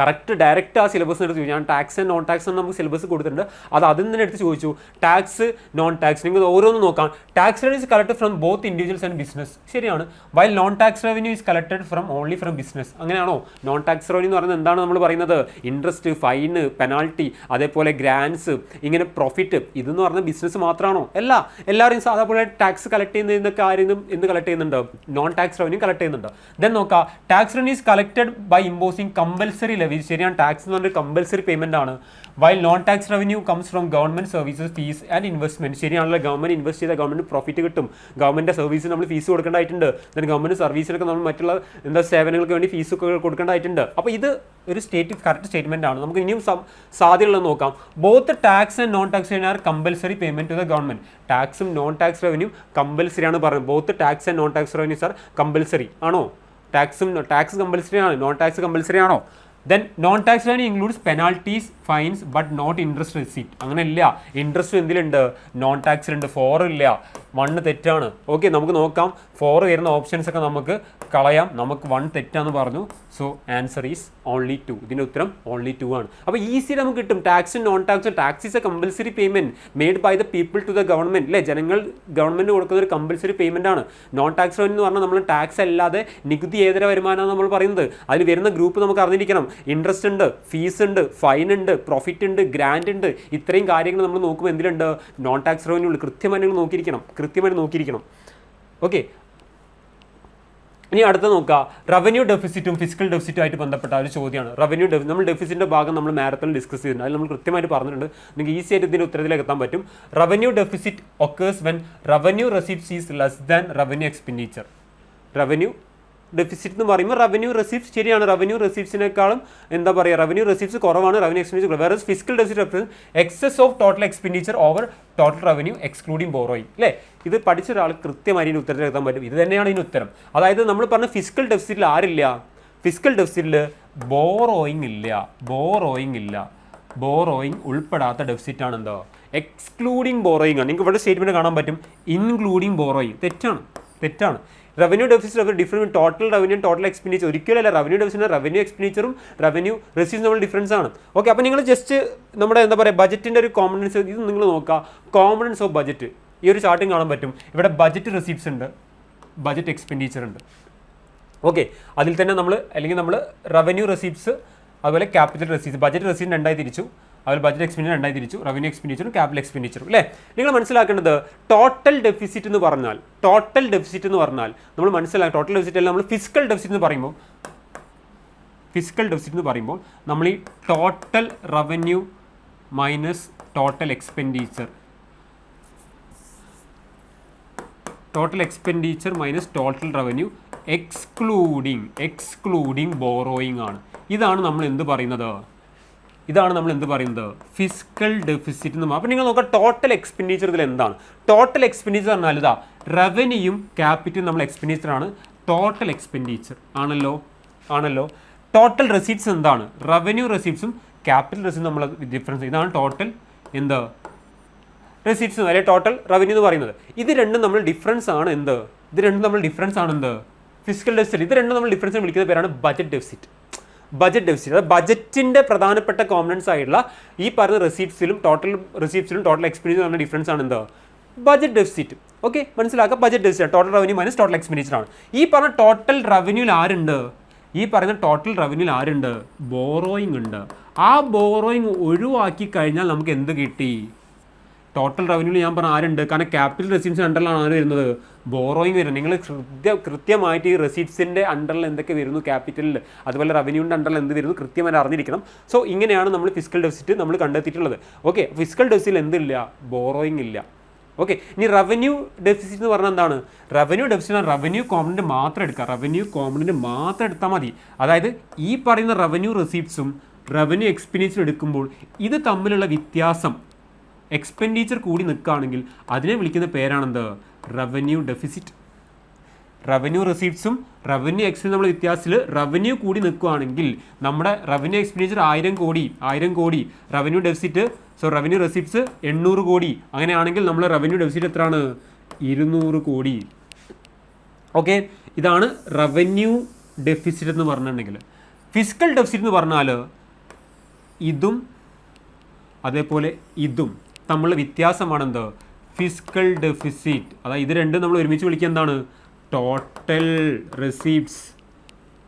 correct direct ആ സിലബസ് എടുത്ത്. ചോദിച്ചു ഞാൻ ടാക്സ് ആൻഡ് നോൺ ടാക്സ് എന്ന് നമുക്ക് സിലബസ് കൊടുത്തിട്ടുണ്ട്. അത് അതിൽ നിന്ന് എടുത്ത് ചോദിച്ചു ടാക്സ് നോൺ ടാക്സ് നിങ്ങൾ ഓരോന്ന് നോക്കാം. Tax revenue is collected from both individuals and business ശരിയാണ്. While non tax revenue is collected from only from business അങ്ങനെയാണോ? നോൺ ടാക്സ് റവന്യൂ എന്ന് പറയുന്നത് എന്താണ് നമ്മൾ പറയുന്നത്? ഇൻട്രസ്റ്റ് ഫൈന് പെനാൾട്ടി അതേപോലെ ഗ്രാൻസ് ഇങ്ങനെ പ്രോഫിറ്റ് ഇതെന്ന് പറഞ്ഞ ബിസിനസ് മാത്രമാണോ? അല്ല. എല്ലാവരും സാധാരണ ടാക്സ് കളക്ട് ചെയ്യുന്ന ആരും എന്ത് കളക്ട് ചെയ്യുന്നുണ്ട്. നോൺ ടാക്സ് റവന്യൂ കളക്ട് ചെയ്യുന്നുണ്ട്. ദെൻ നോക്കാം. Tax revenue is collected by imposing compulsory ശരിയാണ്. ടാക്സ് എന്ന് പറഞ്ഞൊരു കമ്പൽസറി പേയ്മെന്റ് ആണ്. While non tax revenue comes from government services fees and investment ശരിയാണല്ലോ ഗവൺമെന്റ് ഇൻവെസ്റ്റ് ചെയ്താൽ ഗവൺമെന്റ് പ്രോഫിറ്റ് കിട്ടും. ഗവൺമെന്റ് സർവീസ് നമ്മൾ ഫീസ് കൊടുക്കേണ്ടതായിട്ടുണ്ട്. ദെൻ ഗവൺമെന്റ് സർവീസിനൊക്കെ നമ്മൾ മറ്റുള്ള എന്താ സേവനങ്ങൾക്ക് വേണ്ടി ഫീസ് ഒക്കെ കൊടുക്കേണ്ടതായിട്ടുണ്ട്. അപ്പോൾ ഇത് ഒരു സ്റ്റേറ്റ് കറക്റ്റ് സ്റ്റേറ്റ്മെന്റ് ആണ്. നമുക്ക് ഇനിയും സാധ്യതയുള്ളത് നോക്കാം. Both tax and non tax are compulsory payment to the government ടാക്സും നോൺ ടാക്സ് റവന്യൂ കമ്പൽസറി ആണ് പറയുന്നത് both tax and non tax revenues are compulsory ആണോ ടാക്സും ടാക്സ് കമ്പൽസറി ആണ്. നോൺ ടാക്സ് കമ്പൽസറി ആണോ? Then non tax revenue includes penalties fines but not interest receipt അങ്ങനെ ഇല്ല ഇൻട്രസ്റ്റ് എന്തിലുണ്ട്? നോൺ ടാക്സിലുണ്ട് ഫോർ ഇല്ല. വണ്ണ് തെറ്റാണ്. ഓക്കെ നമുക്ക് നോക്കാം. ഫോർ വരുന്ന ഓപ്ഷൻസ് ഒക്കെ നമുക്ക് കളയാം. നമുക്ക് വൺ തെറ്റാന്ന് പറഞ്ഞു. So answer is only two ഇതിന്റെ ഉത്തരം ഓൺലി ടു ആണ്. അപ്പോൾ ഈസി നമുക്ക് കിട്ടും. ടാക്സും നോൺ ടാക്സും tax is a compulsory payment made by the people to the government അല്ലേ ജനങ്ങൾ ഗവൺമെന്റ് കൊടുക്കുന്ന ഒരു കമ്പൽസറി പേയ്മെന്റ് ആണ്. നോൺ ടാക്സ് എന്ന് പറഞ്ഞാൽ നമ്മൾ ടാക്സ് അല്ലാതെ നികുതി ഏതര വരുമാനമാണ് നമ്മൾ പറയുന്നത്? അതിൽ വരുന്ന ഗ്രൂപ്പ് നമുക്ക് അറിഞ്ഞിരിക്കണം. ഇൻട്രസ്റ്റ് ഉണ്ട് ഫീസ് ഉണ്ട് ഫൈൻ ഉണ്ട് പ്രോഫിറ്റ് ഉണ്ട് ഗ്രാൻഡ് ഉണ്ട്. ഇത്രയും കാര്യങ്ങൾ നമ്മൾ നോക്കുമ്പോൾ എന്തിലുണ്ട്? നോൺ ടാക്സ് റവന്യൂ ഉണ്ട്. കൃത്യമായി നിങ്ങൾ നോക്കിയിരിക്കണം. കൃത്യമായി നോക്കിയിരിക്കണം. ഓക്കെ ഇനി അടുത്ത നോക്കുക റവന്യൂ ഡെഫിസിറ്റും ഫിസിക്കൽ ഡെഫിസിറ്റും ആയിട്ട് ബന്ധപ്പെട്ട ഒരു ചോദ്യമാണ്. റവന്യൂ ഡെഫി നമ്മൾ ഡെഫിസിറ്റിന്റെ ഭാഗം നമ്മൾ മാരത്തോൺ ഡിസ്കസ് ചെയ്തിട്ടുണ്ട്. അതിൽ നമ്മൾ കൃത്യമായിട്ട് പറഞ്ഞിട്ടുണ്ട്. നിങ്ങൾക്ക് ഈസി ആയിട്ട് ഇതിന്റെ ഉത്തരത്തിലേക്ക് എത്താൻ പറ്റും. Revenue deficit occurs when revenue receipts is less than revenue expenditure revenue deficit എന്ന് പറയുമ്പോൾ റവന്യൂ റെസിപ്റ്റ്സ് ശരിയാണ്. റവന്യൂ റെസിപ്റ്റ്സിനേക്കാളും എന്താ പറയുക റവന്യൂ റെസിപ്റ്റ്സ് കുറവാണ് റവന്യൂ എക്സ്പെൻഡിച്ചർ വേറെ fiscal deficit excess of total expenditure over total revenue excluding borrowing അല്ലേ ഇത് പഠിച്ച ഒരാൾ കൃത്യമായി ഇതിന് ഉത്തരത്തിൽ എഴുതാൻ പറ്റും. ഇത് തന്നെയാണ് ഇതിന് ഉത്തരം. അതായത് നമ്മൾ പറഞ്ഞ ഫിസിക്കൽ ഡെഫിസിറ്റിൽ ആരില്ല? ഫിസിക്കൽ ഡെഫിസിറ്റിൽ ബോറോയിങ് ഇല്ല. ബോറോയിങ് ഇല്ല. ബോറോയിങ് ഉൾപ്പെടാത്ത ഡെഫിസിറ്റ് ആണ് എന്തോ? എക്സ്ക്ലൂഡിങ് ബോറോയിങ് ആണ്. നിങ്ങൾക്ക് ഇവിടെ സ്റ്റേറ്റ്മെന്റ് കാണാൻ പറ്റും. ഇൻക്ലൂഡിങ് ബോറോയിങ് തെറ്റാണ്. തെറ്റാണ്. Revenue deficit different total revenue total expenditure ഒരിക്കലല്ല revenue deficit revenue എക്സ്പെൻഡിച്ചറും റവന്യൂ റെസിപ്റ്റ് നമ്മൾ ഡിഫറൻസ് ആണ്. ഓക്കെ അപ്പോൾ നിങ്ങൾ ജസ്റ്റ് നമ്മുടെ എന്താ പറയുക ബജറ്റിന്റെ ഒരു കോമ്പണൻസ് ഇത് നിങ്ങൾ നോക്കുക. കോമ്പണൻസ് ഓഫ് ബജറ്റ് ഈ ഒരു ചാർട്ടും കാണാൻ പറ്റും. ഇവിടെ ബജറ്റ് റെസിപ്റ്റ്സ് ഉണ്ട്. ബജറ്റ് എക്സ്പെൻഡിച്ചർ ഉണ്ട്. ഓക്കെ അതിൽ തന്നെ നമ്മൾ അല്ലെങ്കിൽ നമ്മൾ റവന്യൂ റെസീപ്റ്റ്സ് അതുപോലെ ക്യാപിറ്റൽ റെസീപ്റ്റ്സ് ബജറ്റ് റെസീപ്റ്റ് രണ്ടായി തിരിച്ചു. അതുപോലെ ബജറ്റ് എക്സ്പെൻഡിച്ചർ രണ്ടായി തിരിച്ചു. റവന്യൂ എക്സ്പെൻഡിച്ചറും ക്യാപിറ്റൽ എക്സ്പെൻഡിച്ചറും അല്ലേ? നിങ്ങൾ മനസ്സിലാക്കേണ്ടത് ടോട്ടൽ ഡെഫിസിറ്റ് എന്ന് പറഞ്ഞാൽ ടോട്ടൽ ഡെഫിസിറ്റ് എന്ന് പറഞ്ഞാൽ നമ്മൾ മനസ്സിലാക്കുക ടോട്ടൽ ഡെഫിസിറ്റ് അല്ല നമ്മൾ ഫിസിക്കൽ ഡെഫിസിറ്റ് എന്ന് പറയുമ്പോൾ ഫിസിക്കൽ ഡെഫിസിറ്റ് എന്ന് പറയുമ്പോൾ നമ്മൾ ഈ total revenue minus total expenditure total expenditure minus total revenue excluding excluding borrowing ആണ്. ഇതാണ് നമ്മൾ എന്ത് പറയുന്നത്? ഇതാണ് നമ്മൾ എന്ത് പറയുന്നത്? ഫിസിക്കൽ ഡെഫിസിറ്റ് എന്ന് അപ്പോൾ നിങ്ങൾ നോക്കുക ടോട്ടൽ എക്സ്പെൻഡിച്ചർ ഇതിൽ എന്താണ്? ടോട്ടൽ എക്സ്പെൻഡിച്ചർ പറഞ്ഞാൽ ഇതാ റവന്യൂയും ക്യാപിറ്റലും നമ്മൾ എക്സ്പെൻഡിച്ചർ ആണ്. ടോട്ടൽ എക്സ്പെൻഡിച്ചർ ആണല്ലോ? ആണല്ലോ? ടോട്ടൽ റെസീപ്റ്റ്സ് എന്താണ്? റവന്യൂ റെസീപ്റ്റ്സും ക്യാപിറ്റൽ റെസീപ്റ്റ് നമ്മൾ ഡിഫറൻസ് ഇതാണ് ടോട്ടൽ എന്ത്? റെസീപ്റ്റ്സ് അല്ലെങ്കിൽ ടോട്ടൽ റവന്യൂ എന്ന് പറയുന്നത്. ഇത് രണ്ടും നമ്മൾ ഡിഫറൻസ് ആണ് എന്ത്? ഇത് രണ്ടും നമ്മൾ ഡിഫറൻസ് ആണ് എന്ത്? ഫിസിക്കൽ ഡെഫിസിറ്റ് ഇത് രണ്ടും നമ്മൾ ഡിഫറൻസ് വിളിക്കുന്ന പേരാണ് ബജറ്റ് ഡെഫിസിറ്റ് ബജറ്റ് ഡെഫിസിറ്റ് അതായത് ബജറ്റിന്റെ പ്രധാനപ്പെട്ട കോമ്പണൻസ് ആയിട്ടുള്ള ഈ പറഞ്ഞ റെസീപ്റ്റ്സിലും ടോട്ടൽ റെസീപ്റ്റ്സിലും ടോട്ടൽ എക്സ്പെൻഡിച്ചർ പറഞ്ഞ ഡിഫറൻസ് ആണ് എന്തോ? ബജറ്റ് ഡെഫിസിറ്റ് ഓക്കെ മനസ്സിലാക്കുക budget deficit total revenue minus total expenditure ആണ്. ഈ പറഞ്ഞ ടോട്ടൽ റവന്യൂവിൽ ആരുണ്ട്? ഈ പറയുന്ന ടോട്ടൽ റവന്യൂവിൽ ആരുണ്ട്? ബോറോയിങ് ഉണ്ട്. ആ ബോറോയിങ് ഒഴിവാക്കി കഴിഞ്ഞാൽ നമുക്ക് എന്ത് കിട്ടി? ടോട്ടൽ റവന്യൂവിൽ ഞാൻ പറഞ്ഞ ആരുണ്ട്? കാരണം ക്യാപിറ്റൽ റെസീപ്റ്റ്സ് അണ്ടറിലാണ് ആര് വരുന്നത്? ബോറോയിങ് വരുന്നത്. നിങ്ങൾ കൃത്യ കൃത്യമായിട്ട് ഈ റെസീപ്റ്റ്സിന്റെ അണ്ടറിൽ എന്തൊക്കെ വരുന്നു ക്യാപിറ്റലിൽ അതുപോലെ റവന്യൂവിന്റെ അണ്ടറിൽ എന്ത് വരുന്നു കൃത്യമായി അറിഞ്ഞിരിക്കണം. സോ ഇങ്ങനെയാണ് നമ്മൾ ഫിസിക്കൽ ഡെഫിസിറ്റ് നമ്മൾ കണ്ടെത്തിയിട്ടുള്ളത്. ഓക്കെ ഫിസിക്കൽ ഡെഫിസിറ്റിൽ എന്തില്ല? ബോറോയിങ് ഇല്ല. ഓക്കെ ഇനി റവന്യൂ ഡെഫിസിറ്റ് എന്ന് പറഞ്ഞാൽ എന്താണ്? റവന്യൂ ഡെഫിസിറ്റ് റവന്യൂ കോമണിന്റ് മാത്രം എടുക്കുക. റവന്യൂ കോമ്പണന്റ് മാത്രം എടുത്താൽ മതി. അതായത് ഈ പറയുന്ന റവന്യൂ റെസിപ്റ്റ്സും റവന്യൂ എക്സ്പീരിയൻസും എടുക്കുമ്പോൾ ഇത് തമ്മിലുള്ള വ്യത്യാസം എക്സ്പെൻഡിച്ചർ കൂടി നിൽക്കുകയാണെങ്കിൽ അതിനെ വിളിക്കുന്ന പേരാണെന്ത്? റവന്യൂ ഡെഫിസിറ്റ് റവന്യൂ റെസീപ്റ്റ്സും റവന്യൂ എക്സ്പെൻസ് നമ്മൾ വ്യത്യാസത്തിൽ റവന്യൂ കൂടി നിൽക്കുകയാണെങ്കിൽ നമ്മുടെ റവന്യൂ എക്സ്പെൻഡിച്ചർ ആയിരം കോടി ആയിരം കോടി. Revenue deficit so revenue receipts എണ്ണൂറ് കോടി. അങ്ങനെയാണെങ്കിൽ നമ്മൾ റവന്യൂ ഡെഫിസിറ്റ് എത്രയാണ്? ഇരുന്നൂറ് കോടി. ഓക്കെ ഇതാണ് റവന്യൂ ഡെഫിസിറ്റ് എന്ന് പറഞ്ഞിട്ടുണ്ടെങ്കിൽ. ഫിസിക്കൽ ഡെഫിസിറ്റ് എന്ന് പറഞ്ഞാൽ ഇതും അതേപോലെ ഇതും. തമ്മിലുള്ള വ്യത്യാസമാണ് എന്ത് ഫിസിക്കൽ ഡെഫിസിറ്റ് അതായത് ഇത് രണ്ടും നമ്മൾ ഒരുമിച്ച് വിളിക്കുക എന്താണ്? Total receipts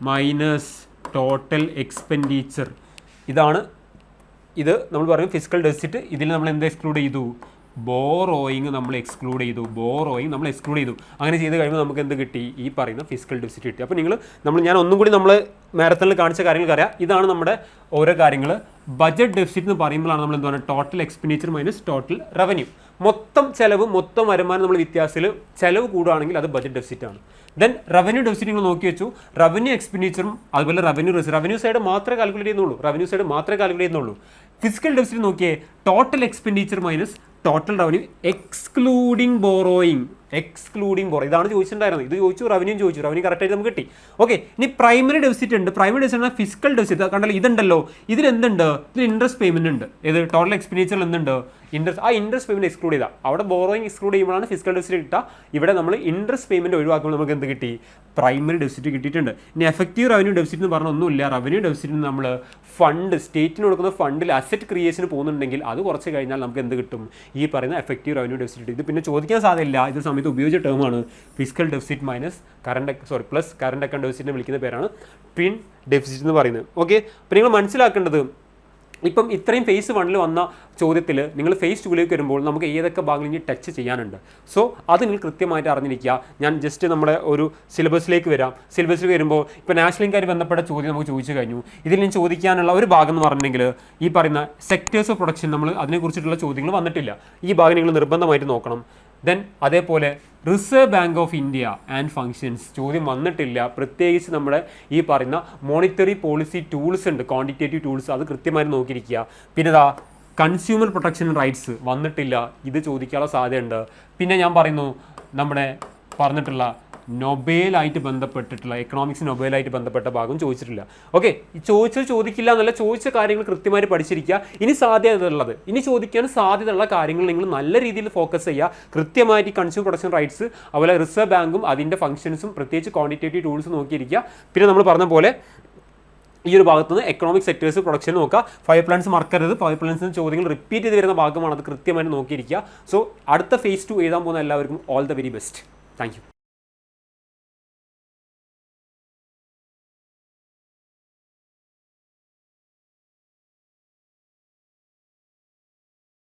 minus total expenditure ഇതാണ് ഇത് നമ്മൾ പറയും ഫിസിക്കൽ ഡെഫിസിറ്റ് ഇതിൽ നമ്മൾ എന്ത് എക്സ്ക്ലൂഡ് ചെയ്തു? ബോറോയിങ് നമ്മൾ എക്സ്ക്ലൂഡ് ചെയ്തു ബോറോയിങ് നമ്മൾ എക്സ്ക്ലൂഡ് ചെയ്തു. അങ്ങനെ ചെയ്ത് കഴിയുമ്പോൾ നമുക്ക് എന്ത് കിട്ടി? ഈ പറയുന്ന ഫിസിക്കൽ ഡെഫിസിറ്റ് കിട്ടി. അപ്പോൾ നിങ്ങൾ നമ്മൾ ഞാൻ ഒന്നും കൂടി നമ്മൾ മാരത്തണിൽ കാണിച്ച കാര്യങ്ങൾ അറിയാം. ഇതാണ് നമ്മുടെ ഓരോ കാര്യങ്ങൾ. ബജറ്റ് ഡെഫിസിറ്റ് എന്ന് പറയുമ്പോഴാണ് നമ്മൾ എന്താണ് total expenditure minus total revenue മൊത്തം ചെലവ് മൊത്തം വരുമാനം നമ്മൾ വ്യത്യാസത്തിൽ ചെലവ് കൂടുകയാണെങ്കിൽ അത് ബജറ്റ് ഡെഫിസിറ്റ് ആണ്. ദെൻ റവന്യൂ ഡെഫിസിറ്റ് നിങ്ങൾ നോക്കി വെച്ചു. റവന്യൂ എക്സ്പെൻഡിച്ചറും അതുപോലെ റവന്യൂ റിസർവ് റവന്യൂ സൈഡ് മാത്രമേ കാൽക്കുലേറ്റ് ചെയ്യുന്നുള്ളൂ. റവന്യൂ സൈഡ് മാത്രമേ കാൽക്കുലേറ്റ് ചെയ്യുന്നുള്ളൂ. ഫിസിക്കൽ ഡെഫിസിറ്റ് നോക്കിയേ total expenditure minus total revenue excluding borrowing excluding borrow ഇതാണ് ചോദിച്ചിട്ടുണ്ടായിരുന്നത്. ഇത് ചോദിച്ചു റവന്യൂ ചോദിച്ചു. റവന്യൂ കറക്റ്റായിട്ട് നമുക്ക് കിട്ടി. ഓക്കെ ഇനി പ്രൈമറി ഡെഫിസിറ്റ് ഉണ്ട്. പ്രൈമറി ഡെഫിസിറ്റ് ഫിസിക്കൽ ഡെഫിസിറ്റ് കണ്ടല്ലോ ഇതുണ്ടല്ലോ. ഇതിൽ എന്തുണ്ട്? ഇതിൽ ഇൻട്രസ്റ്റ് പേയ്മെന്റ് ഉണ്ട്. ഇത് ടോട്ടൽ എക്സ്പെൻഡിച്ചർ എന്തുണ്ട്? ഇൻട്രസ്റ്റ് ആ ഇൻട്രസ്റ്റ് പേയ്മെന്റ് എക്സ്ക്ലൂഡ് ചെയ്താൽ അവിടെ ബോറോയിങ് എക്സ്ക്ലൂഡ് ചെയ്യുമ്പോഴാണ് ഫിസിക്കൽ ഡെഫിസിറ്റ് കിട്ടുക. ഇവിടെ നമ്മൾ ഇൻട്രസ്റ്റ് പേയ്മെന്റ് ഒഴിവാക്കുമ്പോൾ നമുക്ക് എന്ത് കിട്ടി? പ്രൈമറി ഡെഫിസിറ്റ് കിട്ടിയിട്ടുണ്ട്. ഇനി എഫക്റ്റീവ് റവന്യൂ ഡെഫിസിറ്റ് എന്ന് പറഞ്ഞ ഒന്നുമില്ല. റവന്യൂ ഡെഫിസിറ്റ് നമ്മൾ ഫണ്ട് സ്റ്റേറ്റിന് കൊടുക്കുന്ന ഫണ്ടിൽ അസറ്റ് ക്രിയേഷന് പോകുന്നുണ്ടെങ്കിൽ അത് കുറച്ച് കഴിഞ്ഞാൽ നമുക്ക് എന്ത് കിട്ടും? ഈ പറയുന്ന എഫക്റ്റീവ് റവന്യൂ ഡെഫിസിറ്റ് ഇത് പിന്നെ ചോദിക്കാൻ സാധ്യതയില്ല. ഇത് സമയത്ത് ഉപയോഗിച്ച ടേമാണ് fiscal deficit minus current sorry plus current account ഡെഫിസിറ്റിനെ വിളിക്കുന്ന പേരാണ് പിൻ ഡെഫിസിറ്റ് എന്ന് പറയുന്നത്. ഓക്കെ അപ്പോൾ നിങ്ങൾ മനസ്സിലാക്കേണ്ടത് ഇപ്പം ഇത്രയും ഫേസ് വണ്ണിൽ വന്ന ചോദ്യത്തിൽ നിങ്ങൾ ഫേസ് ടൂലേക്ക് വരുമ്പോൾ നമുക്ക് ഏതൊക്കെ ഭാഗങ്ങളിൽ ഇനി ടച്ച് ചെയ്യാനുണ്ട്? സോ അത് നിങ്ങൾ കൃത്യമായിട്ട് അറിഞ്ഞിരിക്കുക. ഞാൻ ജസ്റ്റ് നമ്മുടെ ഒരു സിലബസിലേക്ക് വരാം. സിലബസിൽ വരുമ്പോൾ ഇപ്പോൾ നാഷണലിംഗുകാർ ബന്ധപ്പെട്ട ചോദ്യം നമുക്ക് ചോദിച്ചു കഴിഞ്ഞു. ഇതിൽ ഞാൻ ചോദിക്കാനുള്ള ഒരു ഭാഗം എന്ന് പറഞ്ഞിട്ടുണ്ടെങ്കിൽ ഈ പറയുന്ന സെക്ടേഴ്സ് ഓഫ് പ്രൊഡക്ഷൻ നമ്മൾ അതിനെക്കുറിച്ചിട്ടുള്ള ചോദ്യങ്ങൾ വന്നിട്ടില്ല. ഈ ഭാഗം നിങ്ങൾ നിർബന്ധമായിട്ട് നോക്കണം. ദെൻ അതേപോലെ Reserve Bank of India and functions ചോദ്യം വന്നിട്ടില്ല. പ്രത്യേകിച്ച് നമ്മുടെ ഈ പറയുന്ന മോണിറ്ററി പോളിസി ടൂൾസ് ഉണ്ട്. ക്വാണ്ടിറ്റേറ്റീവ് ടൂൾസ് അത് കൃത്യമായി നോക്കിയിരിക്കുക. പിന്നെ ഇതാ കൺസ്യൂമർ പ്രൊട്ടക്ഷൻ റൈറ്റ്സ് വന്നിട്ടില്ല. ഇത് ചോദിക്കാനുള്ള സാധ്യതയുണ്ട്. പിന്നെ ഞാൻ പറയുന്നു നമ്മുടെ പറഞ്ഞിട്ടുള്ള നൊബേലായിട്ട് ബന്ധപ്പെട്ടിട്ടുള്ള എക്കണോമിക്സ് നൊബേലായിട്ട് ബന്ധപ്പെട്ട ഭാഗം ചോദിച്ചിട്ടില്ല. ഓക്കെ ചോദിച്ചത് ചോദിക്കില്ല എന്നല്ല ചോദിച്ച കാര്യങ്ങൾ കൃത്യമായിട്ട് പഠിച്ചിരിക്കുക. ഇനി സാധ്യത ഉള്ളത് ഇനി ചോദിക്കാൻ സാധ്യതയുള്ള കാര്യങ്ങൾ നിങ്ങൾ നല്ല രീതിയിൽ ഫോക്കസ് ചെയ്യുക. കൃത്യമായിട്ട് കൺസ്യൂമർ പ്രൊഡക്ഷൻ റൈറ്റ്സ് അതുപോലെ റിസർവ് ബാങ്കും അതിന്റെ ഫംഗ്ഷൻസും പ്രത്യേകിച്ച് ക്വാണ്ടിറ്റേറ്റീവ് ടൂൾസ് നോക്കിയിരിക്കുക. പിന്നെ നമ്മൾ പറഞ്ഞ പോലെ ഈ ഒരു ഭാഗത്ത് നിന്ന് എക്കണോമിക് സെക്ടേഴ്സ് പ്രൊഡക്ഷൻ നോക്കുക. ഫയർ പ്ലാൻസ് മറക്കരുത് ഫയർ പ്ലാൻസിന് ചോദ്യങ്ങൾ റിപ്പീറ്റ് ചെയ്ത് വരുന്ന ഭാഗമാണ് അത് കൃത്യമായിട്ട് നോക്കിയിരിക്കുക. സോ അടുത്ത ഫേസ് ടു എഴുതാൻ പോകുന്ന എല്ലാവർക്കും all the very best thank